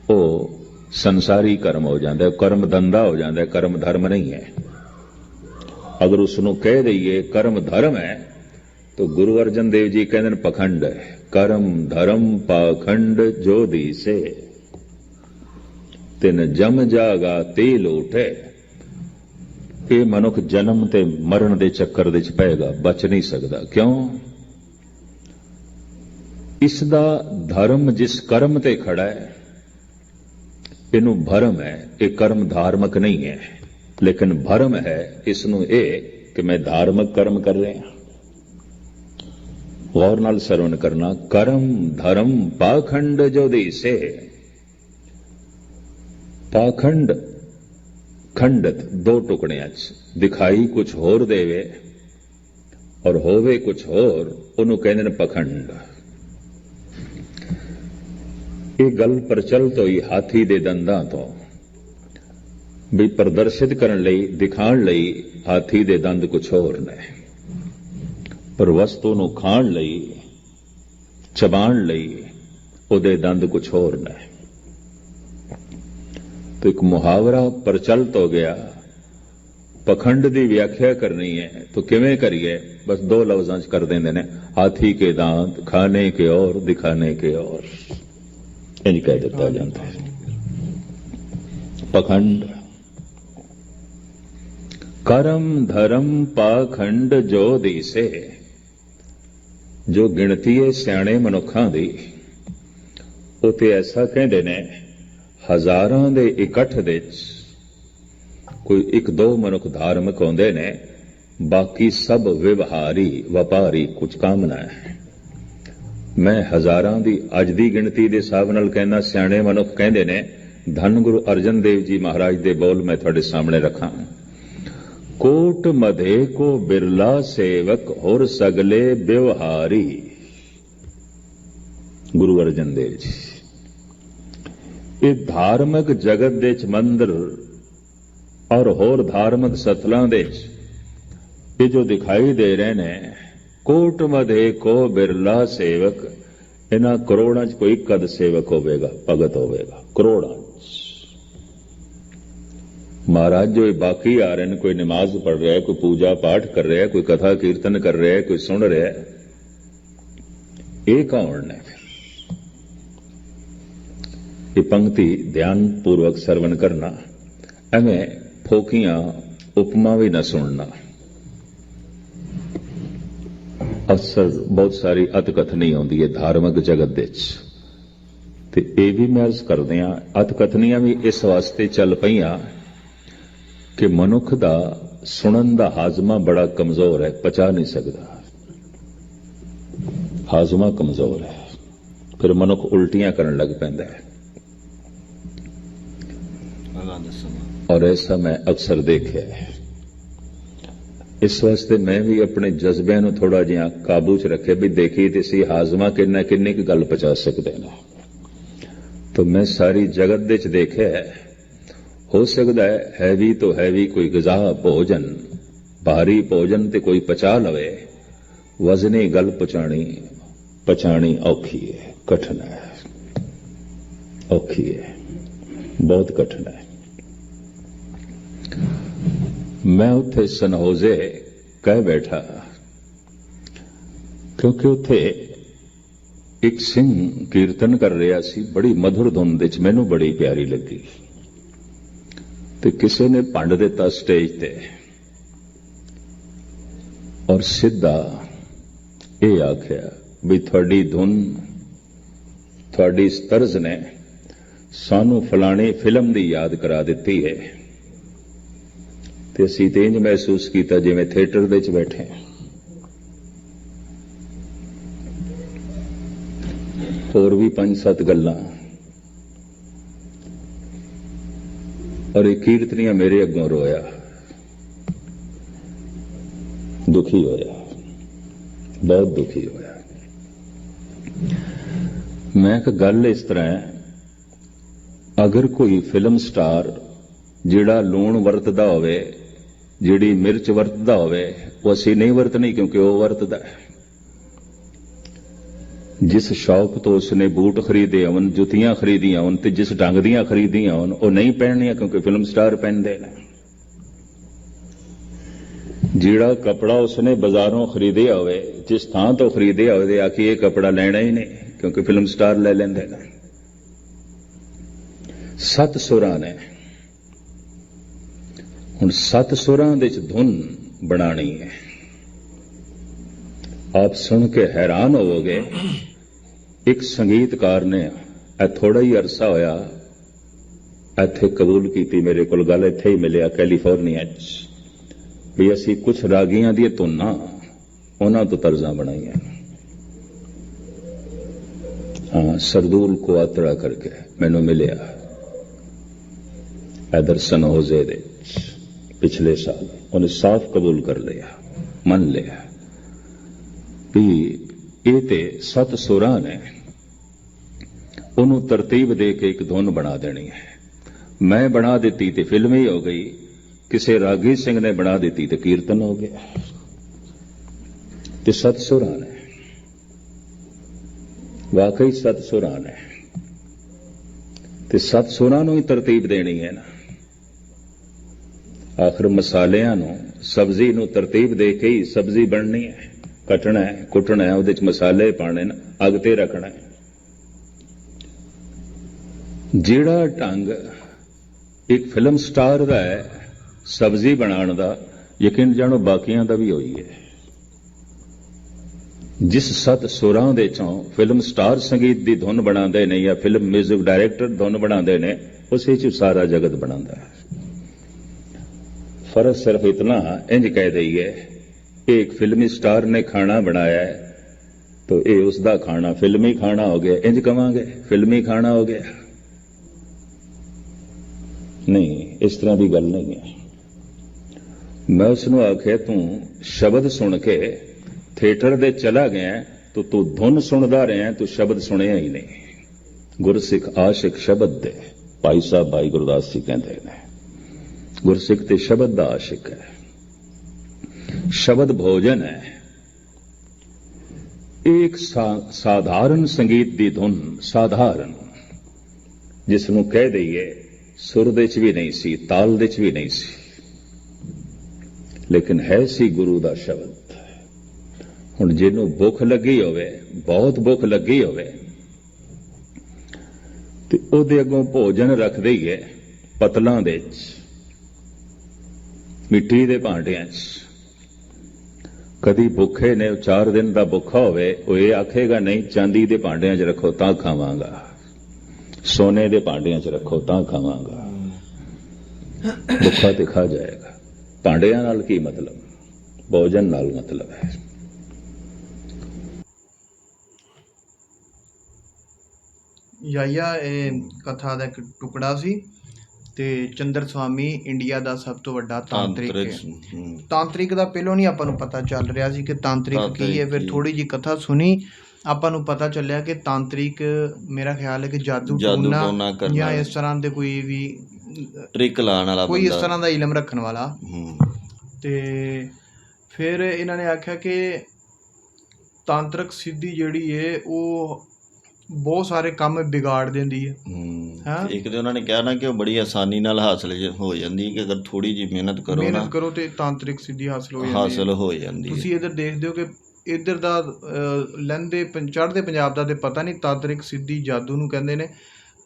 Speaker 3: ਉਹ ਸੰਸਾਰੀ ਕਰਮ ਹੋ ਜਾਂਦਾ ਹੈ ਕਰਮ ਦੰਦਾ ਹੋ ਜਾਂਦਾ, ਕਰਮ ਧਰਮ ਨਹੀਂ ਹੈ। ਅਗਰ ਉਸ ਨੂੰ ਕਹਿ ਦਈਏ, ਕਰਮ ਧਰਮ ਹੈ ਤਾਂ ਗੁਰੂ ਅਰਜਨ ਦੇਵ ਜੀ ਕਹਿੰਦੇ ਨੇ ਪਖੰਡ ਕਰਮ ਧਰਮ ਪਾਖੰਡ ਜੋ ਦੀਸੇ। ਤਿਨ ਜਮ ਜਾਗਾ ਤੇ ਲੋਟੇ ਇਹ ਮਨੁੱਖ ਜਨਮ ਤੇ ਮਰਨ ਦੇ ਚੱਕਰ ਦੇ ਵਿੱਚ ਪਏਗਾ, ਬਚ ਨਹੀਂ ਸਕਦਾ। ਕਿਉਂ? ਇਸ ਦਾ ਧਰਮ ਜਿਸ ਕਰਮ ਤੇ ਖੜਾ ਹੈ, ਇਹਨੂੰ ਭਰਮ ਹੈ, ਇਹ ਕਰਮ ਧਾਰਮਿਕ ਨਹੀਂ ਹੈ। ਲੇਕਿਨ ਭਰਮ ਹੈ ਇਸ ਨੂੰ ਇਹ ਕਿ ਮੈਂ ਧਾਰਮਿਕ ਕਰਮ ਕਰ ਰਿਹਾ ਗੌਰ ਨਾਲ ਸਰਵਨ ਕਰਨਾ, ਕਰਮ, ਧਰਮ, ਪਾਖੰਡ ਜੋ ਦੀਸੇ ਪਾਖੰਡ, ਖੰਡਤ ਦੋ ਟੁਕੜਿਆਂ 'ਚ, ਦਿਖਾਈ ਕੁਝ ਹੋਰ ਦੇਵੇ ਔਰ ਹੋਵੇ ਕੁਝ ਹੋਰ, ਉਹਨੂੰ ਕਹਿੰਦੇ ਨੇ ਪਖੰਡ। ਇਹ ਗੱਲ ਪ੍ਰਚਲਿਤ ਹੋਈ ਹਾਥੀ ਦੇ ਦੰਦਾਂ ਤੋਂ। ਵੀ ਪ੍ਰਦਰਸ਼ਿਤ ਕਰਨ ਲਈ, ਦਿਖਾਉਣ ਲਈ ਹਾਥੀ ਦੇ ਦੰਦ ਕੁਝ ਹੋਰ ਨੇ। ਪਰ ਵਸਤੂ ਨੂੰ ਖਾਣ ਲਈ, ਚਬਾਣ ਲਈ ਉਹਦੇ ਦੰਦ ਕੁਝ ਹੋਰ ਨੇ। ਤੇ ਇੱਕ ਮੁਹਾਵਰਾ ਪ੍ਰਚਲਿਤ ਹੋ ਗਿਆ, ਪਖੰਡ ਦੀ ਵਿਆਖਿਆ ਕਰਨੀ ਹੈ, ਤਾਂ ਕਿਵੇਂ ਕਰੀਏ? ਬਸ ਦੋ ਲਫ਼ਜ਼ਾਂ 'ਚ ਕਰ ਦਿੰਦੇ ਨੇ, ਹਾਥੀ ਕੇ ਦਾੰਤ ਖਾਣੇ ਕੇ ਔਰ ਦਿਖਾਣੇ ਕੇ ਔਰ। ਇਹ ਇੰਜ ਕਹਿ ਦਿੱਤਾ ਜਾਂਦਾ ਹੈ। ਪਖੰਡ। ਕਰਮ ਧਰਮ ਪਾਖੰਡ ਜੋ ਦੀਸੇ ਜੋ ਗਿਣਤੀ ਹੈ ਸਿਆਣੇ ਮਨੁੱਖਾਂ ਦੀ, ਉਹ ਤੇ ਐਸਾ ਕਹਿੰਦੇ ਨੇ, ਹਜ਼ਾਰਾਂ ਦੇ ਇਕੱਠ ਦੇ ਵਿੱਚ ਕੋਈ ਇੱਕ ਦੋ ਮਨੁੱਖ ਧਾਰਮਿਕ ਹੁੰਦੇ ਨੇ, ਬਾਕੀ ਸਭ ਵਿਵਹਾਰੀ ਵਪਾਰੀ ਕੁਝ ਕਾਮਨਾ ਹੈ। ਮੈਂ ਹਜ਼ਾਰਾਂ ਦੀ ਅੱਜ ਦੀ ਗਿਣਤੀ ਦੇ ਹਿਸਾਬ ਨਾਲ ਕਹਿੰਦਾ, ਸਿਆਣੇ ਮਨੁੱਖ ਕਹਿੰਦੇ ਨੇ, ਧੰਨ ਗੁਰੂ ਅਰਜਨ ਦੇਵ ਜੀ ਮਹਾਰਾਜ ਦੇ ਬੋਲ ਮੈਂ ਤੁਹਾਡੇ ਸਾਹਮਣੇ ਰੱਖਾਂ। ਕੋਟ ਮਧੇ ਕੋ ਬਿਰਲਾ ਸੇਵਕ ਹੋਰ ਸਗਲੇ ਵਿਵਹਾਰੀ। ਗੁਰੂ ਅਰਜਨ ਦੇਵ ਜੀ, ਇਹ ਧਾਰਮਿਕ ਜਗਤ ਦੇ ਚ ਮੰਦਰ ਔਰ ਹੋਰ ਧਾਰਮਿਕ ਸਥਲਾਂ ਦੇ ਚ ਇਹ ਜੋ ਦਿਖਾਈ ਦੇ ਰਹੇ ਨੇ, ਕੋਟ ਮਧੇ ਕੋ ਬਿਰਲਾ ਸੇਵਕ, ਇਹਨਾਂ ਕਰੋੜਾਂ ਚ ਕੋਈ ਕਦ ਸੇਵਕ ਹੋਵੇਗਾ, ਭਗਤ ਹੋਵੇਗਾ, ਕਰੋੜਾਂ। ਚ ਮਹਾਰਾਜ, ਜੋ ਇਹ ਬਾਕੀ ਆ ਰਹੇ ਨੇ, ਕੋਈ ਨਮਾਜ਼ ਪੜ ਰਿਹਾ ਹੈ, ਕੋਈ ਪੂਜਾ ਪਾਠ ਕਰ ਰਿਹਾ ਹੈ, ਕੋਈ ਕਥਾ ਕੀਰਤਨ ਕਰ ਰਿਹਾ ਹੈ, ਕੋਈ ਸੁਣ ਰਿਹਾ ਹੈ, ਇਹ ਕੌਣ ਨੇ ਇਹ ਪੰਕਤੀ ਧਿਆਨ ਪੂਰਵਕ ਸਰਵਨ ਕਰਨਾ, ਐਵੇਂ ਫੋਕੀਆਂ ਉਪਮਾ ਵੀ ਨਾ ਸੁਣਨਾ। ਅਸਰ ਬਹੁਤ ਸਾਰੀ ਅਤਕਥਨੀ ਆਉਂਦੀ ਹੈ ਧਾਰਮਿਕ ਜਗਤ ਦੇ ਵਿੱਚ। ਤੇ ਇਹ ਵੀ ਮੈਂ ਅਰਜ਼ ਕਰਦੇ ਆ ਅਤਕਥਨੀਆਂ ਵੀ ਇਸ ਵਾਸਤੇ ਚੱਲ ਪਈਆਂ ਕਿ ਮਨੁੱਖ ਦਾ ਸੁਣਨ ਦਾ ਹਾਜ਼ਮਾ ਬੜਾ ਕਮਜ਼ੋਰ ਹੈ, ਪਚਾ ਨਹੀਂ ਸਕਦਾ। ਹਾਜ਼ਮਾ ਕਮਜ਼ੋਰ ਹੈ। ਫਿਰ ਮਨੁੱਖ ਉਲਟੀਆਂ ਕਰਨ ਲੱਗ ਪੈਂਦਾ ਹੈ। ਔਰ ਐਸਾ ਮੈਂ ਅਕਸਰ ਦੇਖਿਆ ਹੈ। ਇਸ ਵਾਸਤੇ ਮੈਂ ਵੀ ਆਪਣੇ ਜਜ਼ਬਿਆਂ ਨੂੰ ਥੋੜਾ ਜਿਹਾ ਕਾਬੂ 'ਚ ਰੱਖਿਆ ਵੀ ਦੇਖੀ ਤੇ ਸੀ ਹਾਜ਼ਮਾ ਕਿੰਨਾ ਕਿੰਨੀ ਕੁ ਗੱਲ ਪਚਾ ਸਕਦੇ ਨੇ ਤਾਂ ਮੈਂ ਸਾਰੀ ਜਗਤ ਦੇ ਵਿੱਚ ਦੇਖਿਆ ਹੈ ਹੋ ਸਕਦਾ ਹੈ, ਹੈਵੀ ਤੋਂ ਹੈਵੀ ਕੋਈ ਗਿਜ਼ਾ ਭੋਜਨ, ਭਾਰੀ ਭੋਜਨ ਤੇ ਕੋਈ ਪਚਾ ਲਵੇ। ਵਜ਼ਨੀ ਗੱਲ ਪਚਾਣੀ ਪਚਾਣੀ ਔਖੀ ਹੈ, ਕਠਿਨ ਹੈ। ਔਖੀ ਹੈ, ਬਹੁਤ ਕਠਿਨ ਹੈ। ਮੈਂ ਉੱਥੇ ਸਨਹੋਜ਼ੇ ਕਹਿ ਬੈਠਾ, ਕਿਉਂਕਿ ਉੱਥੇ ਇੱਕ ਸਿੰਘ ਕੀਰਤਨ ਕਰ ਰਿਹਾ ਸੀ, ਬੜੀ ਮਧੁਰ ਧੁਨ ਵਿੱਚ ਮੈਨੂੰ ਬੜੀ ਪਿਆਰੀ ਲੱਗੀ। ਤੇ ਕਿਸੇ ਨੇ ਭੰਡ ਦਿੱਤਾ ਸਟੇਜ ਤੇ। ਔਰ ਸਿੱਧਾ ਇਹ ਆਖਿਆ ਵੀ ਤੁਹਾਡੀ ਧੁਨ, ਤੁਹਾਡੀ ਤਰਜ਼ ਨੇ ਸਾਨੂੰ ਫਲਾਣੇ ਫਿਲਮ ਦੀ ਯਾਦ ਕਰਾ ਦਿੱਤੀ ਹੈ। ਤੇ ਅਸੀਂ ਤੇ ਇੰਜ ਮਹਿਸੂਸ ਕੀਤਾ ਜਿਵੇਂ ਥੀਏਟਰ ਦੇ ਵਿੱਚ ਬੈਠੇ ਹੋਰ ਵੀ ਪੰਜ ਸੱਤ ਗੱਲਾਂ ਔਰ ਇਹ ਕੀਰਤਨੀਆਂ ਮੇਰੇ ਅੱਗੋਂ ਰੋਇਆ। ਦੁਖੀ ਹੋਇਆ। ਬਹੁਤ ਦੁਖੀ ਹੋਇਆ। ਮੈਂ ਕਿ ਗੱਲ ਇਸ ਤਰ੍ਹਾਂ ਹੈ, ਅਗਰ ਕੋਈ ਫਿਲਮ ਸਟਾਰ ਜਿਹੜਾ ਲੂਣ ਵਰਤਦਾ ਹੋਵੇ, ਜਿਹੜੀ ਮਿਰਚ ਵਰਤਦਾ ਹੋਵੇ, ਉਹ ਅਸੀਂ ਨਹੀਂ ਵਰਤਣੀ ਕਿਉਂਕਿ ਉਹ ਵਰਤਦਾ ਹੈ। ਜਿਸ ਸ਼ੌਕ ਤੋਂ ਉਸਨੇ ਬੂਟ ਖਰੀਦੇ ਹੋਣ, ਜੁੱਤੀਆਂ ਖਰੀਦੀਆਂ ਹੋਣ ਤੇ ਜਿਸ ਢੰਗ ਦੀਆਂ ਖਰੀਦੀਆਂ ਹੋਣ, ਉਹ ਨਹੀਂ ਪਹਿਨਣੀਆਂ ਕਿਉਂਕਿ ਫਿਲਮ ਸਟਾਰ ਪਹਿਨਦੇ ਨੇ। ਜਿਹੜਾ ਕਪੜਾ ਉਸਨੇ ਬਾਜ਼ਾਰੋਂ ਖਰੀਦਿਆ ਹੋਵੇ, ਜਿਸ ਥਾਂ ਤੋਂ ਖਰੀਦਿਆ ਹੋਵੇ ਤੇ ਆਖੀ ਇਹ ਕਪੜਾ ਲੈਣਾ ਹੀ ਨਹੀਂ, ਕਿਉਂਕਿ ਫਿਲਮ ਸਟਾਰ ਲੈ ਲੈਂਦੇ ਨੇ। ਸੱਤ ਸੁਰਾਂ ਨੇ। ਹੁਣ ਸੱਤ ਸੁਰਾਂ ਦੇ ਵਿੱਚ ਧੁਨ ਬਣਾਣੀ ਹੈ। ਆਪ ਸੁਣ ਕੇ ਹੈਰਾਨ ਹੋਵੋਗੇ ਇੱਕ ਸੰਗੀਤਕਾਰ ਨੇ ਇਹ ਥੋੜਾ ਹੀ ਅਰਸਾ ਹੋਇਆ, ਇੱਥੇ ਕਬੂਲ ਕੀਤੀ, ਮੇਰੇ ਕੋਲ ਗੱਲ ਇੱਥੇ ਹੀ ਮਿਲਿਆ ਕੈਲੀਫੋਰਨੀਆ 'ਚ, ਵੀ ਅਸੀਂ ਕੁਝ ਰਾਗੀਆਂ ਦੀਆਂ ਧੁਨਾਂ ਉਹਨਾਂ ਤੋਂ ਤਰਜ਼ਾਂ ਬਣਾਈਆਂ। ਹਾਂ, ਸਰਦੂਲ ਕੁਆਤਰਾ ਕਰਕੇ ਮੈਨੂੰ ਮਿਲਿਆ ਐਦਰਸਨ ਹੋਜ਼ੇ ਦੇ ਪਿਛਲੇ ਸਾਲ। ਉਹਨੇ ਸਾਫ਼ ਕਬੂਲ ਕਰ ਲਿਆ, ਮੰਨ ਲਿਆ ਵੀ ਇਹ ਤੇ ਸਤ ਸੁਰਾਂ ਨੇ। ਉਹਨੂੰ ਤਰਤੀਬ ਦੇ ਕੇ ਇੱਕ ਧੁਨ ਬਣਾ ਦੇਣੀ ਹੈ। ਮੈਂ ਬਣਾ ਦਿੱਤੀ ਤੇ ਫਿਲਮ ਹੀ ਹੋ ਗਈ। ਕਿਸੇ ਰਾਗੀ ਸਿੰਘ ਨੇ ਬਣਾ ਦਿੱਤੀ ਤੇ ਕੀਰਤਨ ਹੋ ਗਿਆ। ਤੇ ਸਤ ਸੁਰਾਂ ਨੇ। ਵਾਕਈ ਸਤ ਸੁਰਾਂ ਨੇ। ਤੇ ਸਤ ਸੁਰਾਂ ਨੂੰ ਹੀ ਤਰਤੀਬ ਦੇਣੀ ਹੈ ਨਾ। ਆਖਰ ਮਸਾਲਿਆਂ ਨੂੰ, ਸਬਜ਼ੀ ਨੂੰ ਤਰਤੀਬ ਦੇ ਕੇ ਹੀ ਸਬਜ਼ੀ ਬਣਨੀ ਹੈ। ਕਟਣਾ ਹੈ, ਕੁੱਟਣਾ ਹੈ, ਉਹਦੇ ਚ ਮਸਾਲੇ ਪਾਣੇ ਨੇ, ਅੱਗ ਤੇ ਰੱਖਣਾ ਹੈ। ਜਿਹੜਾ ਢੰਗ ਇੱਕ ਫਿਲਮ ਸਟਾਰ ਦਾ ਹੈ, ਸਬਜ਼ੀ ਬਣਾਉਣ ਦਾ, ਯਕੀਨ ਜਾਣੋ ਬਾਕੀਆਂ ਦਾ ਵੀ ਹੋਈ ਹੈ। ਜਿਸ ਸਤ ਸੁਰਾਂ ਦੇ ਚੋਂ ਫਿਲਮ ਸਟਾਰ ਸੰਗੀਤ ਦੀ ਧੁਨ ਬਣਾਉਂਦੇ ਨੇ ਜਾਂ ਫਿਲਮ ਮਿਊਜ਼ਿਕ ਡਾਇਰੈਕਟਰ ਧੁਨ ਬਣਾਉਂਦੇ ਨੇ, ਉਸੇ ਚ ਸਾਰਾ ਜਗਤ ਬਣਾਉਂਦਾ ਹੈ। ਫ਼ਰਕ ਸਿਰਫ ਇਤਨਾ ਇੰਜ ਕਹਿ ਦਈਏ ਇਹ ਇੱਕ ਫਿਲਮੀ ਸਟਾਰ ਨੇ ਖਾਣਾ ਬਣਾਇਆ ਹੈ, ਤਾਂ ਇਹ ਉਸ ਦਾ ਖਾਣਾ, ਫਿਲਮੀ ਖਾਣਾ ਹੋ ਗਿਆ। ਇੰਜ ਕਵਾਂਗੇ, ਫਿਲਮੀ ਖਾਣਾ ਹੋ ਗਿਆ। ਨਹੀਂ, ਇਸ ਤਰ੍ਹਾਂ ਦੀ ਗੱਲ ਨਹੀਂ ਹੈ। ਮੈਂ ਉਸ ਨੂੰ ਆਖਿਆ, ਤੂੰ ਸ਼ਬਦ ਸੁਣ ਕੇ ਥੀਏਟਰ ਦੇ ਚਲਾ ਗਿਆ, ਤੂੰ ਤੂੰ ਧੁਨ ਸੁਣਦਾ ਰਿਹਾ, ਤੂੰ ਸ਼ਬਦ ਸੁਣਿਆ ਹੀ ਨਹੀਂ। ਗੁਰਸਿੱਖ ਆਸ਼ਿਕ ਸ਼ਬਦ ਦੇ, ਭਾਈ ਸਾਹਿਬ, ਭਾਈ ਗੁਰਦਾਸ ਜੀ ਕਹਿੰਦੇ ਨੇ। ਗੁਰਸਿੱਖ ਤੇ ਸ਼ਬਦ ਦਾ ਆਸ਼ਿਕ ਹੈ। ਸ਼ਬਦ ਭੋਜਨ ਹੈ। ਇੱਕ ਸਾਧਾਰਨ ਸੰਗੀਤ ਦੀ ਧੁਨ ਸਾਧਾਰਨ, ਜਿਸ ਨੂੰ ਕਹਿ ਦਈਏ ਸੁਰ ਦੇ ਚ ਵੀ ਨਹੀਂ ਸੀ, ਤਾਲ ਦੇ ਚ ਵੀ ਨਹੀਂ ਸੀ। ਲੇਕਿਨ ਹੈ ਸੀ ਗੁਰੂ ਦਾ ਸ਼ਬਦ। ਹੁਣ ਜਿਹਨੂੰ ਭੁੱਖ ਲੱਗੀ ਹੋਵੇ, ਬਹੁਤ ਭੁੱਖ ਲੱਗੀ ਹੋਵੇ, ਤੇ ਉਹਦੇ ਅੱਗੋਂ ਭੋਜਨ ਰੱਖ ਦਈਏ ਪਤਲਾਂ ਦੇ ਚ ਮਿੱਟੀ ਦੇ ਭਾਂਡਿਆਂ 'ਚ। ਕਦੀ ਭੁੱਖੇ ਨੇ ਚਾਰ ਦਿਨ ਦਾ ਭੁੱਖਾ ਹੋਵੇ, ਉਹ ਇਹ ਆਖੇਗਾ, ਨਹੀਂ, ਚਾਂਦੀ ਦੇ ਭਾਂਡਿਆਂ 'ਚ ਰੱਖੋ ਤਾਂ ਖਾਵਾਂਗਾ। ਸੋਨੇ ਦੇ ਭਾਂਡਿਆਂ 'ਚ ਰੱਖੋ ਤਾਂ ਖਾਵਾਂਗਾ। ਭੁੱਖਾ ਤੇ ਖਾ ਜਾਏਗਾ। ਭਾਂਡਿਆਂ ਨਾਲ ਕੀ ਮਤਲਬ? ਭੋਜਨ ਨਾਲ ਮਤਲਬ ਹੈ।
Speaker 1: ਯਾਇਆ, ਇਹ ਕਥਾ ਦਾ ਇੱਕ ਟੁਕੜਾ ਸੀ। ਤੇ ਚੰਦਰ ਸਵਾਮੀ ਇੰਡੀਆ ਦਾ ਸਭ ਤੋਂ ਵੱਡਾ ਤਾਂਤਰਿਕ ਹੈ। ਤਾਂਤਰਿਕ ਦਾ ਪਹਿਲੋਂ ਨਹੀਂ ਆਪਾਂ ਨੂੰ ਪਤਾ ਚੱਲ ਰਿਹਾ ਸੀ ਕਿ ਤਾਂਤਰਿਕ ਕੀ ਹੈ ਫਿਰ। ਥੋੜੀ ਜੀ ਕਥਾ ਸੁਣੀ ਆਪਾਂ ਨੂੰ ਪਤਾ ਚੱਲਿਆ ਕਿ ਤਾਂਤਰਿਕ ਮੇਰਾ ਖਿਆਲ ਹੈ ਕਿ ਜਾਦੂ ਟੂਣਾ ਜਾਂ। ਇਸ ਤਰ੍ਹਾਂ ਦੇ ਕੋਈ ਵੀ
Speaker 2: ਟ੍ਰਿਕ ਲਾਉਣ ਵਾਲਾ
Speaker 1: ਕੋਈ ਇਸ ਤਰ੍ਹਾਂ ਦਾ ਇਲਮ ਰੱਖਣ ਵਾਲਾ ਤੇ ਫਿਰ ਇਹਨਾਂ ਨੇ ਆਖਿਆ ਕਿ ਤਾਂਤਰਿਕ ਸਿੱਧੀ ਜਿਹੜੀ ਏ ਉਹ ਬਹੁਤ ਸਾਰੇ ਕੰਮ ਵਿਗਾੜ ਦਿੰਦੀ ਹੈ।
Speaker 2: ਹੂੰ ਇੱਕ ਤੇ ਉਹਨਾਂ ਨੇ ਕਿਹਾ ਨਾ ਕਿ ਉਹ ਬੜੀ ਆਸਾਨੀ ਨਾਲ ਹਾਸਲ ਜ- ਹੋ ਜਾਂਦੀ ਹੈ ਕਿ ਅਗਰ ਥੋੜੀ ਜਿਹੀ ਮਿਹਨਤ ਕਰੋ ਨਾ
Speaker 1: ਮਿਹਨਤ ਕਰੋ ਤੇ ਤਾਂਤਰਿਕ ਸਿੱਧੀ ਹਾਸਲ ਹੋ ਜਾਂਦੀ ਹੈ।
Speaker 2: ਹਾਸਲ ਹੋ ਜਾਂਦੀ ਹੈ।
Speaker 1: ਤੁਸੀਂ ਇਧਰ ਦੇਖਦੇ ਹੋ ਕਿ ਇਧਰ ਦਾ ਅਹ, ਲਹਿੰਦੇ ਪੰ- ਚੜ੍ਹਦੇ ਪੰਜਾਬ ਦਾ ਤੇ ਪਤਾ ਨਹੀਂ ਤਾਂਤਰਿਕ ਸਿੱਧੀ ਜਾਦੂ ਨੂੰ ਕਹਿੰਦੇ ਨੇ।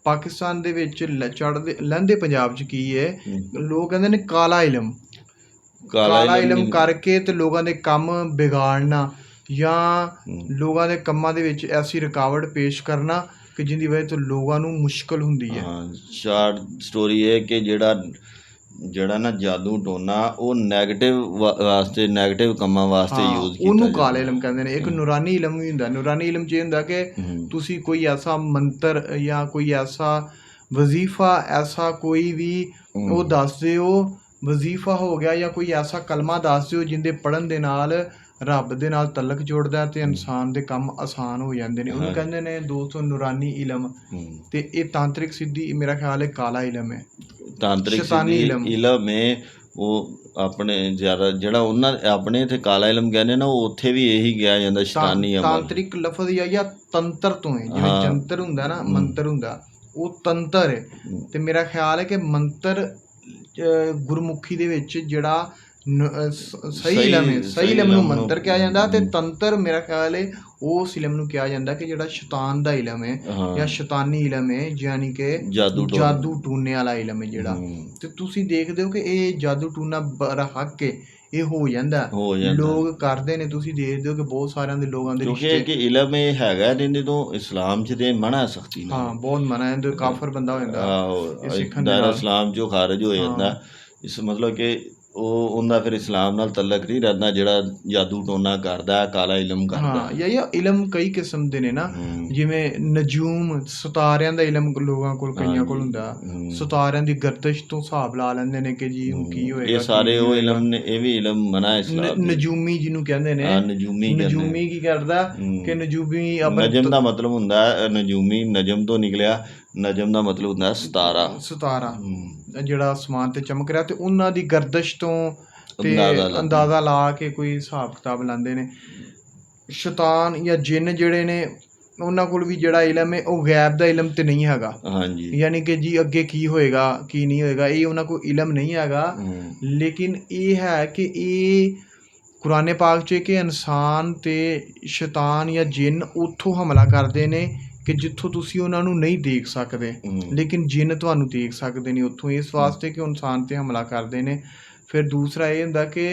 Speaker 1: ਪਾਕਿਸਤਾਨ ਦੇ ਵਿੱਚ ਲ- ਚੜ੍ਹਦੇ ਲਹਿੰਦੇ ਪੰਜਾਬ 'ਚ ਕੀ ਹੈ?
Speaker 2: ਹੂੰ।
Speaker 1: ਲੋਕ ਕਹਿੰਦੇ ਨੇ ਕਾਲਾ ਇਲਮ। ਕਾਲਾ ਇਲਮ ਕਰਕੇ ਤੇ ਲੋਕਾਂ ਦੇ ਕੰਮ ਵਿਗਾੜਨਾ। ਜਾਂ। ਲੋਕਾਂ ਦੇ ਕੰਮਾਂ ਦੇ ਵਿੱਚ ਐਸੀ ਰੁਕਾਵਟ ਪੇਸ਼ ਕਰਨਾ ਕਿ ਜਿੰਦੀ ਵਜ੍ਹਾ ਤੋਂ ਲੋਕਾਂ ਨੂੰ ਮੁਸ਼ਕਲ ਹੁੰਦੀ ਹੈ
Speaker 2: ਹਾਂ ਸ਼ਾਰਟ ਸਟੋਰੀ ਇਹ ਕਿ ਜਿਹੜਾ ਜਿਹੜਾ ਨਾ ਜਾਦੂ ਟੋਨਾ ਉਹ 네ਗੇਟਿਵ ਵਾਸਤੇ 네ਗੇਟਿਵ ਕੰਮਾਂ ਵਾਸਤੇ ਯੂਜ਼ ਕੀਤਾ
Speaker 1: ਉਹਨੂੰ। ਕਾਲਾ ਇਲਮ ਕਹਿੰਦੇ ਨੇ ਇੱਕ ਨੂਰਾਨੀ ਇਲਮ ਵੀ ਹੁੰਦਾ ਨੂਰਾਨੀ ਇਲਮ 'ਚ ਇਹ ਹੁੰਦਾ ਕਿ। ਤੁਸੀਂ ਕੋਈ ਐਸਾ ਮੰਤਰ ਜਾਂ ਕੋਈ ਐਸਾ ਵਜ਼ੀਫਾ ਐਸਾ ਕੋਈ ਵੀ। ਉਹ ਦੱਸਦੇ ਹੋ ਵਜ਼ੀਫਾ ਹੋ ਗਿਆ ਜਾਂ ਕੋਈ ਐਸਾ ਕਲਮਾ ਦੱਸਦੇ ਹੋ ਜਿੰਦੇ ਪੜਨ ਦੇ ਨਾਲ ਰੱਬ ਦੇ ਨਾਲ ਤਲਕ ਜੁੜਦਾ ਤੇ ਇਨਸਾਨ ਦੇ ਕੰਮ ਆਸਾਨ ਹੋ ਜਾਂਦੇ ਨੇ ਉਹਨੂੰ। ਕਹਿੰਦੇ ਨੇ ਦੋਸਤੋ ਨੂਰਾਨੀ ਇਲਮ। ਤੇ ਇਹ ਤਾਂਤਰਿਕ ਸਿੱਧੀ ਮੇਰਾ ਖਿਆਲ ਹੈ ਕਾਲਾ ਇਲਮ ਹੈ
Speaker 2: ਤਾਂਤਰਿਕ ਸਿੱਧੀ
Speaker 1: ਇਲਮ।
Speaker 2: ਹੈ ਉਹ ਆਪਣੇ ਜ਼ਿਆਦਾ ਜਿਹੜਾ ਉਹਨਾਂ ਆਪਣੇ ਇੱਥੇ ਕਾਲਾ ਇਲਮ ਕਹਿੰਦੇ ਨਾ ਉਹ ਉੱਥੇ ਵੀ ਇਹੀ ਕਿਹਾ ਜਾਂਦਾ ਸ਼ੈਤਾਨੀ
Speaker 1: ਤਾਂ-
Speaker 2: ਅਮਲ
Speaker 1: ਤਾਂਤਰਿਕ ਲਫ਼ਜ਼ ਜਾਂ ਜਾਂ ਤੰਤਰ ਤੋਂ ਹੈ ਜਿਵੇਂ। ਜੰਤਰ ਹੁੰਦਾ ਨਾ। ਮੰਤਰ ਹੁੰਦਾ ਉਹ ਤੰਤਰ ਹੈ। ਤੇ ਮੇਰਾ ਖਿਆਲ ਹੈ ਕਿ ਮੰਤਰ ਗੁਰਮੁਖੀ ਦੇ ਵਿੱਚ ਜਿਹੜਾ ਸਹੀ ਹੈ
Speaker 2: ਸਹੀ
Speaker 1: ਇਲਮ ਨੂੰ ਮੰਤਰ ਕਿਹਾ ਜਾਂਦਾ ਤੇ। ਤੰਤਰ ਮੇਰਾ ਖਿਆਲ ਹੈ ਉਸ ਇਲਮ ਨੂੰ ਕਿਹਾ ਜਾਂਦਾ ਕਿ ਜਿਹੜਾ ਸ਼ੈਤਾਨ ਦਾ ਇਲਮ ਹੈ
Speaker 2: ਹਾਂ।
Speaker 1: ਜਾਂ ਸ਼ੈਤਾਨੀ ਇਲਮ ਹੈ ਯਾਨੀ ਕਿ
Speaker 2: ਜਾਦੂ ਟੋਨਾ।
Speaker 1: ਵਾਲਾ ਇਲਮ ਹੈ ਜਿਹੜਾ
Speaker 2: ਹੂੰ।
Speaker 1: ਤੇ ਤੁਸੀਂ ਦੇਖਦੇ ਹੋ ਕਿ ਇਹ ਜਾਦੂ ਟੂਨਾ ਬਰਹੱਕ ਕੇ ਇਹ ਹੋ ਜਾਂਦਾ
Speaker 2: ਹੋ ਜਾਂਦਾ।
Speaker 1: ਲੋਕ ਕਰਦੇ ਨੇ ਤੁਸੀਂ ਦੇਖਦੇ ਹੋ ਕਿ ਬਹੁਤ ਸਾਰਿਆਂ ਦੇ ਲੋਕਾਂ ਦੇ
Speaker 2: ਕਿਉਂਕਿ ਇਹ ਕਿ ਇਲਮ ਇਹ ਹੈਗਾ ਇਹਦੇ ਤੋਂ ਇਸਲਾਮ ਚ ਤੇ ਮਨਾ ਸਖਤੀ ਨਾਲ
Speaker 1: ਹਾਂ ਬਹੁਤ ਮਨਾ ਹੈ ਤੇ ਕਾਫਰ ਬੰਦਾ ਹੋ ਜਾਂਦਾ ਇਹ ਸਿੱਖਣ ਦੇ।
Speaker 2: ਇਸਲਾਮ ਚੋਂ ਖਾਰਜ ਹੋ ਜਾਂਦਾ ਇਸ ਮਤਲਬ ਕਿ ਉਹ ਉਹਦਾ ਫਿਰ ਇਸਲਾਮ ਨਾਲ ਤਲਕ ਨਹੀਂ ਰਹਿੰਦਾ ਜਿਹੜਾ ਜਾਦੂ ਟੋਨਾ ਕਰਦਾ ਕਾਲਾ ਇਲਮ ਕਰਦਾ
Speaker 1: ਹਾਂ ਜਾਂ ਇਲਮ ਕਈ ਕਿਸਮ ਦੇ ਨੇ ਨਾ। ਜਿਵੇਂ ਨਜੂਮ ਸਿਤਾਰਿਆਂ ਦਾ ਇਲਮ ਲੋਕਾਂ ਕੋਲ ਕਈਆਂ ਕੋਲ ਹੁੰਦਾ। ਸਿਤਾਰਿਆਂ ਦੀ ਗਰਦਸ਼ ਤੋਂ ਹਿਸਾਬ ਲਾ ਲੈਂਦੇ ਨੇ ਕਿ ਜੀ ਹੁਣ ਕੀ ਹੋਏਗਾ
Speaker 2: ਇਹ ਸਾਰੇ ਉਹ। ਇਲਮ ਨੇ ਇਹ ਵੀ ਇਲਮ ਮਨਾ ਇਸਲਾਮ
Speaker 1: ਨਜੂਮੀ ਜਿਹਨੂੰ ਕਹਿੰਦੇ ਨੇ
Speaker 2: ਹਾਂ, ਨਜੂਮੀ।
Speaker 1: ਨਜੂਮੀ ਕੀ ਕਰਦਾ। ਕਿ ਨਜੂਮੀ ਆਪਣੇ
Speaker 2: ਨਜਮ ਦਾ ਮਤਲਬ ਹੁੰਦਾ ਨਜੂਮੀ ਨਜਮ ਤੋਂ ਨਿਕਲਿਆ ਨਜਮ ਦਾ ਮਤਲਬ ਹੁੰਦਾ ਸਤਾਰਾ
Speaker 1: ਸਿਤਾਰਾ। ਜਿਹੜਾ ਅਸਮਾਨ ਤੇ ਚਮਕ ਰਿਹਾ ਤੇ ਉਹਨਾਂ ਦੀ ਗਰਦਸ਼ ਤੋਂ ਤੇ
Speaker 2: ਅੰਦਾਜ਼ਾ ਲਾ-
Speaker 1: ਕੇ ਕੋਈ ਹਿਸਾਬ ਕਿਤਾਬ ਲਾਉਂਦੇ ਨੇ। ਸ਼ੈਤਾਨ ਜਾਂ ਜਿੰਨ ਜਿਹੜੇ ਨੇ ਉਹਨਾਂ ਕੋਲ ਵੀ ਜਿਹੜਾ ਇਲਮ ਹੈ ਉਹ ਗੈਬ ਦਾ ਇਲਮ ਤੇ ਨਹੀਂ ਹੈਗਾ।
Speaker 2: ਹਾਂਜੀ।
Speaker 1: ਯਾਨੀ ਕਿ ਜੀ ਅੱਗੇ ਕੀ ਹੋਏਗਾ ਕੀ ਨਹੀਂ ਹੋਏਗਾ ਇਹ ਉਹਨਾਂ ਕੋਲ ਇਲਮ ਨਹੀਂ ਹੈਗਾ। ਲੇਕਿਨ ਇਹ ਹੈ ਕਿ ਇਹ ਕੁਰਾਨੇ ਪਾਕ 'ਚ ਕਿ ਇਨਸਾਨ ਤੇ ਸ਼ੈਤਾਨ ਜਾਂ ਜਿੰਨ ਉੱਥੋਂ ਹਮਲਾ ਕਰਦੇ ਨੇ ਕਿ ਜਿੱਥੋਂ ਤੁਸੀਂ ਉਹਨਾਂ ਨੂੰ ਨਹੀਂ ਦੇਖ ਸਕਦੇ। ਲੇਕਿਨ ਜਿੰਨ ਤੁਹਾਨੂੰ ਦੇਖ ਸਕਦੇ ਨੇ ਉੱਥੋਂ ਇਸ ਵਾਸਤੇ ਕਿ ਇਨਸਾਨ ਤੇ ਹਮਲਾ ਕਰਦੇ ਨੇ। ਫਿਰ ਦੂਸਰਾ ਇਹ ਹੁੰਦਾ ਕਿ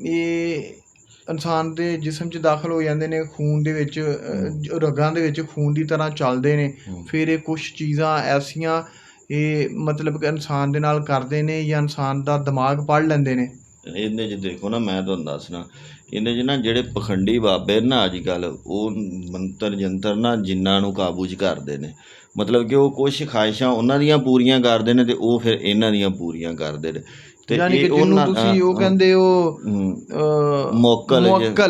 Speaker 1: ਇਹ ਇਨਸਾਨ ਦੇ ਜਿਸਮ 'ਚ ਦਾਖਲ ਹੋ ਜਾਂਦੇ ਨੇ ਖੂਨ ਦੇ ਵਿੱਚ ਰਗਾਂ ਦੇ ਵਿੱਚ ਖੂਨ ਦੀ ਤਰ੍ਹਾਂ ਚੱਲਦੇ ਨੇ। ਫਿਰ ਇਹ ਕੁਝ ਚੀਜ਼ਾਂ ਐਸੀਆਂ ਇਹ ਮਤਲਬ ਕਿ ਇਨਸਾਨ ਦੇ ਨਾਲ ਕਰਦੇ ਨੇ ਜਾਂ ਇਨਸਾਨ ਦਾ ਦਿਮਾਗ ਪੜ੍ਹ ਲੈਂਦੇ ਨੇ।
Speaker 2: ਇਹਦੇ 'ਚ ਦੇਖੋ ਨਾ ਮੈਂ ਤੁਹਾਨੂੰ ਦੱਸਣਾ ਇਹਦੇ 'ਚ ਨਾ ਜਿਹੜੇ ਪਖੰਡੀ ਬਾਬੇ ਨੇ ਅੱਜ ਕੱਲ ਉਹ ਮੰਤਰ ਜੰਤਰ ਨਾ ਜਿੰਨਾਂ ਨੂੰ ਕਾਬੂ 'ਚ ਕਰਦੇ ਨੇ। ਮਤਲਬ ਕਿ ਉਹ ਕੁਝ ਖਾਹਿਸ਼ਾਂ ਉਹਨਾਂ ਦੀਆਂ ਪੂਰੀਆਂ ਕਰਦੇ ਨੇ ਤੇ ਉਹ ਫਿਰ ਇਹਨਾਂ ਦੀਆਂ ਪੂਰੀਆਂ ਕਰਦੇ ਨੇ। ਤੇ
Speaker 1: ਯਾਨੀ ਕਿ
Speaker 2: ਇਹ
Speaker 1: ਜਿਹਨੂੰ ਤੁਸੀਂ ਉਹ ਕਹਿੰਦੇ ਹੋ
Speaker 2: ਮੋਕਲ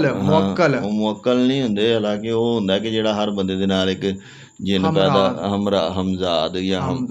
Speaker 2: ਹਾਂ,
Speaker 1: ਮੁਅੱਕਲ
Speaker 2: ਉਹ ਮੁਅੱਕਲ ਨਹੀਂ ਹੁੰਦੇ ਹਾਲਾਂਕਿ ਉਹ ਹੁੰਦਾ ਕਿ ਜਿਹੜਾ ਹਰ ਬੰਦੇ ਦੇ ਨਾਲ ਇੱਕ ਜਿੰਨ। ਪੈਦਾ ਹਮਰਾ ਹਮਜ਼ਾਦ ਜਾਂ ਹਮ-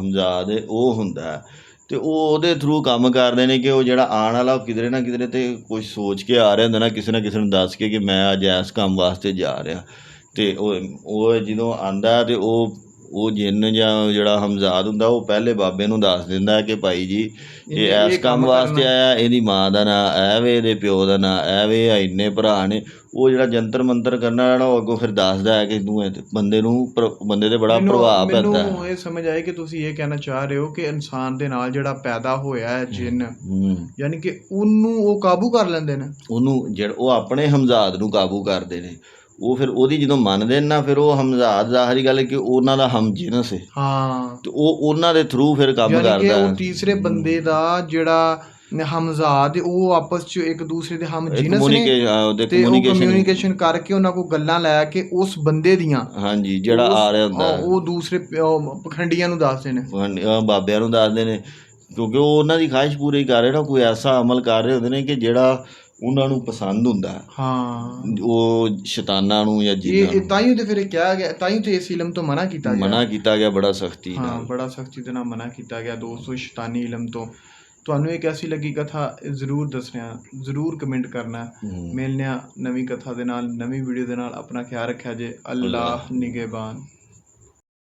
Speaker 1: ਹਮਜ਼ਾਦ।
Speaker 2: ਉਹ ਹੁੰਦਾ। ਅਤੇ ਉਹ ਉਹਦੇ ਥਰੂ ਕੰਮ ਕਰਦੇ ਨੇ ਕਿ ਉਹ ਜਿਹੜਾ ਆਉਣ ਵਾਲਾ ਉਹ ਕਿਧਰੇ ਨਾ ਕਿਧਰੇ ਤਾਂ ਕੁਛ ਸੋਚ ਕੇ ਆ ਰਿਹਾ ਹੁੰਦਾ ਨਾ, ਕਿਸੇ ਨਾ ਕਿਸੇ ਨੂੰ ਦੱਸ ਕੇ ਕਿ ਮੈਂ ਅੱਜ ਇਸ ਕੰਮ ਵਾਸਤੇ ਜਾ ਰਿਹਾ। ਅਤੇ ਉਹ ਉਹ ਜਦੋਂ ਆਉਂਦਾ ਤਾਂ ਉਹ ਉਹ ਜਿੰਨ ਜਾਂ ਜਿਹੜਾ ਹਮਜ਼ਾਦ ਹੁੰਦਾ ਉਹ ਪਹਿਲੇ ਬਾਬੇ ਨੂੰ ਦੱਸ ਦਿੰਦਾ ਕਿ ਭਾਈ ਜੀ ਇਹ ਇਸ ਕੰਮ ਵਾਸਤੇ। ਆਇਆ ਇਹਦੀ ਮਾਂ ਦਾ ਨਾਂ ਐ ਵੇ ਇਹਦੇ ਪਿਓ ਦਾ ਨਾਂ ਐ ਵੇ ਆ ਇੰਨੇ ਭਰਾ ਨੇ। ਉਹ ਜਿਹੜਾ ਜੰਤਰ ਮੰਤਰ ਕਰਨ ਵਾਲਾ ਉਹ ਅੱਗੋਂ ਫਿਰ ਦੱਸਦਾ ਹੈ ਕਿ ਤੂੰ ਬੰਦੇ ਨੂੰ ਬੰਦੇ ਤੇ ਬੜਾ ਪ੍ਰਭਾਵ ਪੈਂਦਾ ਹੈ।
Speaker 1: ਮੈਨੂੰ ਇਹ ਸਮਝ ਆਈ ਕਿ ਤੁਸੀਂ ਇਹ ਕਹਿਣਾ ਚਾਹ ਰਹੇ ਹੋ ਕਿ ਇਨਸਾਨ ਦੇ ਨਾਲ ਜਿਹੜਾ ਪੈਦਾ ਹੋਇਆ ਹੈ ਜਿੰਨ ਯਾਨੀ ਕਿ ਉਹਨੂੰ ਉਹ ਕਾਬੂ ਕਰ ਲੈਂਦੇ ਨੇ।
Speaker 2: ਉਹਨੂੰ ਜਿਹੜਾ ਉਹ ਆਪਣੇ ਹਮਜ਼ਾਦ ਨੂੰ ਕਾਬੂ ਕਰਦੇ ਨੇ। ਉਹ ਫਿਰ ਉਹਦੀ ਜਦੋਂ ਮੰਨਦੇ ਨੇ ਫਿਰ ਉਹ ਹਮਜ਼ਾਦ ਜ਼ਾਹਰੀ ਗੱਲ ਹੈ ਕਿ ਉਹਨਾਂ ਦਾ ਹਮ ਜਿਨਸ ਹੈ।
Speaker 1: ਹਾਂ।
Speaker 2: ਤੇ ਉਹ ਉਹਨਾਂ ਦੇ ਥਰੂ ਫਿਰ ਕੰਮ
Speaker 1: ਯਾਨੀ ਕਿ
Speaker 2: ਕਰਦਾ
Speaker 1: ਉਹ ਤੀਸਰੇ ਬੰਦੇ ਦਾ ਜਿਹੜਾ ਹਮਜ਼ਾਦ ਉਹ ਆਪਸ ਚ ਇੱਕ ਦੂਸਰੇ ਦੇ ਹਮ ਜਿਨਸ ਨੇ ਤੇ ਉਹ
Speaker 2: ਕਮਿਊਨੀਕੇਸ਼ਨ
Speaker 1: ਕਰਕੇ ਉਹਨਾਂ ਕੋਲ ਗੱਲਾਂ ਲੈ ਕੇ ਉਸ ਬੰਦੇ ਦੀਆਂ
Speaker 2: ਹਾਂਜੀ ਜਿਹੜਾ ਆ ਰਿਹਾ ਹੁੰਦਾ
Speaker 1: ਉਹ ਦੂਸਰੇ ਪਖੰਡੀਆਂ ਨੂੰ ਦੱਸਦੇ ਨੇ।
Speaker 2: ਬਾਬਿਆਂ ਨੂੰ ਦੱਸਦੇ ਨੇ। ਕਿਉਂਕਿ ਉਹ ਉਹਨਾਂ ਦੀ ਖਾਹਿਸ਼ ਪੂਰੀ ਕਰ ਰਹੇ ਨਾ ਕੋਈ ਐਸਾ ਅਮਲ ਕਰ ਰਹੇ ਹੁੰਦੇ ਨੇ ਕਿ ਜਿਹੜਾ ਉਹਨਾਂ ਨੂੰ ਪਸੰਦ ਹੁੰਦਾ
Speaker 1: ਹੈ।
Speaker 2: ਉਹ ਸ਼ੈਤਾਨਾਂ ਨੂੰ ਜਾਂ
Speaker 1: ਇਹ
Speaker 2: ਜਿੰਨਾਂ
Speaker 1: ਇਹ
Speaker 2: ਨੂੰ।
Speaker 1: ਤਾਂ ਹੀ ਤੇ ਫਿਰ ਇਹ ਕਿਹਾ ਗਿਆ ਤਾਂ ਹੀ ਤੇ ਇਸ ਇਲਮ ਤੋਂ ਮਨਾ ਕੀਤਾ ਗਿਆ।
Speaker 2: ਮਨਾ ਕੀਤਾ ਗਿਆ ਬੜਾ ਸਖਤੀ
Speaker 1: ਹਾਂ
Speaker 2: ਨਾਲ।
Speaker 1: ਬੜਾ ਸਖਤੀ ਦੇ ਨਾਲ ਮਨਾ ਕੀਤਾ ਗਿਆ ਦੋਸਤੋ ਸ਼ੈਤਾਨੀ ਇਲਮ ਤੋਂ। ਤੁਹਾਨੂੰ ਇਹ ਕੈਸੀ ਲੱਗੀ ਕਥਾ ਜ਼ਰੂਰ ਦੱਸਣਾ ਜ਼ਰੂਰ ਕਮੈਂਟ ਕਰਨਾ।
Speaker 2: ਹਮ।
Speaker 1: ਮਿਲਨੇ ਆ ਨਵੀਂ ਕਥਾ ਦੇ ਨਾਲ ਨਵੀਂ ਵੀਡੀਓ ਦੇ ਨਾਲ। ਆਪਣਾ ਖਿਆਲ ਰੱਖਿਆ ਜੇ। ਅੱਲਾਹ। ਨਿਗਹਿਬਾਨ।